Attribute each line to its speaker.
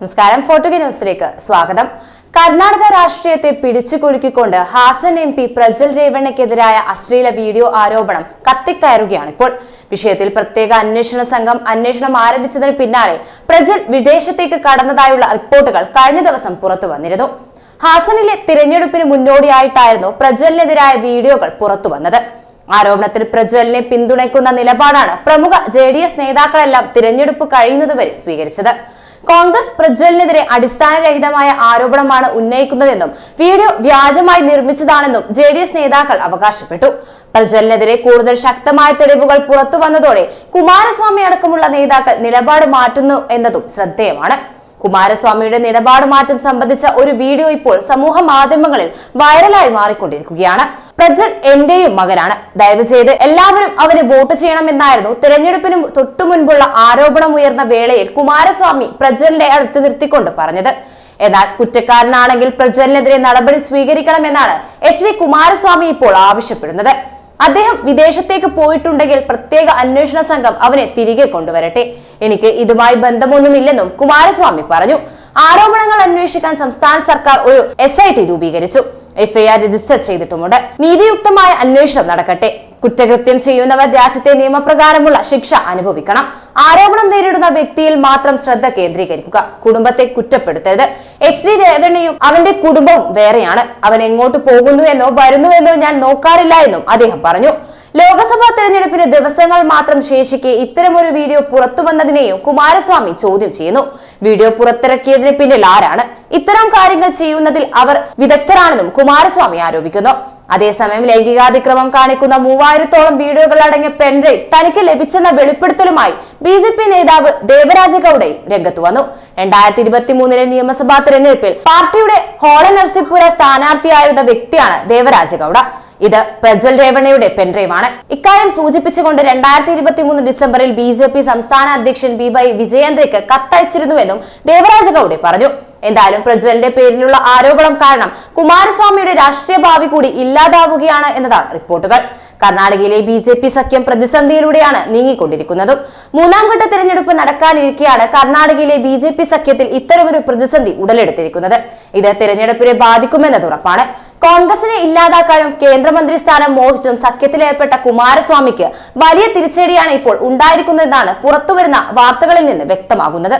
Speaker 1: നമസ്കാരം. ഫോർട്ടുഗ ന്യൂസിലേക്ക് സ്വാഗതം. കർണാടക രാഷ്ട്രീയത്തെ പിടിച്ചുകുലുക്കിക്കൊണ്ട് ഹാസൻ എം പി പ്രജ്വൽ രേവണ്ണയ്ക്കെതിരായ അശ്ലീല വീഡിയോ ആരോപണം കത്തിക്കയറുകയാണ് ഇപ്പോൾ വിഷയത്തിൽ പ്രത്യേക അന്വേഷണ സംഘം അന്വേഷണം ആരംഭിച്ചതിന് പിന്നാലെ പ്രജ്വൽ വിദേശത്തേക്ക് കടന്നതായുള്ള റിപ്പോർട്ടുകൾ കഴിഞ്ഞ ദിവസം പുറത്തു വന്നിരുന്നു. ഹാസനിലെ തിരഞ്ഞെടുപ്പിന് മുന്നോടിയായിട്ടായിരുന്നു പ്രജ്വലിനെതിരായ വീഡിയോകൾ പുറത്തു വന്നത്. ആരോപണത്തിൽ പ്രജ്വലിനെ പിന്തുണയ്ക്കുന്ന നിലപാടാണ് പ്രമുഖ ജെ നേതാക്കളെല്ലാം തിരഞ്ഞെടുപ്പ് കഴിയുന്നതുവരെ സ്വീകരിച്ചത്. കോൺഗ്രസ് പ്രജ്വലിനെതിരെ അടിസ്ഥാനരഹിതമായ ആരോപണമാണ് ഉന്നയിക്കുന്നതെന്നും വീഡിയോ വ്യാജമായി നിർമ്മിച്ചതാണെന്നും ജെ നേതാക്കൾ അവകാശപ്പെട്ടു. പ്രജ്വലിനെതിരെ കൂടുതൽ ശക്തമായ തെളിവുകൾ പുറത്തു വന്നതോടെ കുമാരസ്വാമി അടക്കമുള്ള നേതാക്കൾ നിലപാട് മാറ്റുന്നു എന്നതും ശ്രദ്ധേയമാണ്. കുമാരസ്വാമിയുടെ നിലപാട് മാറ്റം സംബന്ധിച്ച ഒരു വീഡിയോ ഇപ്പോൾ സമൂഹ മാധ്യമങ്ങളിൽ വൈറലായി മാറിക്കൊണ്ടിരിക്കുകയാണ്. പ്രജ്വൽ എന്റെയും മകനാണ്. ദയവ് ചെയ്ത് എല്ലാവരും അവന് വോട്ട് ചെയ്യണമെന്നായിരുന്നു തെരഞ്ഞെടുപ്പിന് തൊട്ടു മുൻപുള്ള ആരോപണം ഉയർന്ന വേളയിൽ കുമാരസ്വാമി പ്രജ്വലിന്റെ അടുത്ത് നിർത്തിക്കൊണ്ട് പറഞ്ഞത്. എന്നാൽ കുറ്റക്കാരനാണെങ്കിൽ പ്രജ്വലിനെതിരെ നടപടി സ്വീകരിക്കണമെന്നാണ് എച്ച് ഡി കുമാരസ്വാമി ഇപ്പോൾ ആവശ്യപ്പെടുന്നത്. അദ്ദേഹം വിദേശത്തേക്ക് പോയിട്ടുണ്ടെങ്കിൽ പ്രത്യേക അന്വേഷണ സംഘം അവനെ തിരികെ കൊണ്ടുവരട്ടെ. എനിക്ക് ഇതുമായി ബന്ധമൊന്നുമില്ലെന്നും കുമാരസ്വാമി പറഞ്ഞു. ആരോപണങ്ങൾ അന്വേഷിക്കാൻ സംസ്ഥാന സർക്കാർ ഒരു എസ് ഐ ടി രൂപീകരിച്ചു. എഫ്ഐആർ രജിസ്റ്റർ ചെയ്തിട്ടുമുണ്ട്. നീതിയുക്തമായ അന്വേഷണം നടക്കട്ടെ. കുറ്റകൃത്യം ചെയ്യുന്നവർ രാജ്യത്തെ നിയമപ്രകാരമുള്ള ശിക്ഷ അനുഭവിക്കണം. ആരോപണം നേരിടുന്ന വ്യക്തിയിൽ മാത്രം ശ്രദ്ധ കേന്ദ്രീകരിക്കുക. കുടുംബത്തെ കുറ്റപ്പെടുത്തരുത്. എച്ച് ഡി രേവണ്ണയും അവന്റെ കുടുംബവും വേറെയാണ്. അവൻ എങ്ങോട്ട് പോകുന്നു എന്നോ വരുന്നു എന്നോ ഞാൻ നോക്കാറില്ല എന്നും അദ്ദേഹം പറഞ്ഞു. ലോക്സഭാ തെരഞ്ഞെടുപ്പിന് ദിവസങ്ങൾ മാത്രം ശേഷിക്കെ ഇത്തരമൊരു വീഡിയോ പുറത്തു വന്നതിനെയും കുമാരസ്വാമി ചോദ്യം ചെയ്യുന്നു. വീഡിയോ പുറത്തിറക്കിയതിന് പിന്നിൽ ആരാണ്? ഇത്തരം കാര്യങ്ങൾ ചെയ്യുന്നതിൽ അവർ വിദഗ്ധരാണെന്നും കുമാരസ്വാമി ആരോപിക്കുന്നു. അതേസമയം ലൈംഗികാതിക്രമം കാണിക്കുന്ന മൂവായിരത്തോളം വീഡിയോകൾ അടങ്ങിയ പെൻഡ്രൈവ് തനിക്ക് ലഭിച്ചെന്ന വെളിപ്പെടുത്തലുമായി ബി ജെ പി നേതാവ് ദേവരാജ ഗൌഡയും രംഗത്ത് വന്നു. രണ്ടായിരത്തി ഇരുപത്തി മൂന്നിലെ നിയമസഭാ തെരഞ്ഞെടുപ്പിൽ പാർട്ടിയുടെ ഹോള നർസിപ്പുര സ്ഥാനാർത്ഥിയായിരുന്ന വ്യക്തിയാണ് ദേവരാജ ഗൌഡ. ഇത് പ്രജ്വൽ രേവണയുടെ പെൻഡ്രൈവാണ് ഇക്കാര്യം സൂചിപ്പിച്ചുകൊണ്ട് രണ്ടായിരത്തി ഇരുപത്തി മൂന്ന് ഡിസംബറിൽ ബി ജെ പി സംസ്ഥാന അധ്യക്ഷൻ ബി വൈ വിജയേന്ദ്രയ്ക്ക് കത്തയച്ചിരുന്നുവെന്നും ദേവരാജ ഗൌഡെ പറഞ്ഞു. എന്തായാലും പ്രജ്വലിന്റെ പേരിലുള്ള ആരോപണം കാരണം കുമാരസ്വാമിയുടെ രാഷ്ട്രീയ ഭാവി കൂടി ഇല്ലാതാവുകയാണ് എന്നതാണ് റിപ്പോർട്ടുകൾ. കർണാടകയിലെ ബി ജെ പി സഖ്യം പ്രതിസന്ധിയിലൂടെയാണ് നീങ്ങിക്കൊണ്ടിരിക്കുന്നതും. മൂന്നാം ഘട്ട തിരഞ്ഞെടുപ്പ് നടക്കാനിരിക്കെയാണ് കർണാടകയിലെ ബി ജെ പി സഖ്യത്തിൽ ഇത്തരമൊരു പ്രതിസന്ധി ഉടലെടുത്തിരിക്കുന്നത്. ഇത് തിരഞ്ഞെടുപ്പിനെ ബാധിക്കുമെന്നത് ഉറപ്പാണ്. കോൺഗ്രസിനെ ഇല്ലാതാക്കാനും കേന്ദ്രമന്ത്രി സ്ഥാനം മോഹിച്ചും സഖ്യത്തിലേർപ്പെട്ട കുമാരസ്വാമിക്ക് വലിയ തിരിച്ചടിയാണ് ഇപ്പോൾ ഉണ്ടായിരിക്കുന്നതെന്നാണ് പുറത്തുവരുന്ന വാർത്തകളിൽ നിന്ന് വ്യക്തമാകുന്നത്.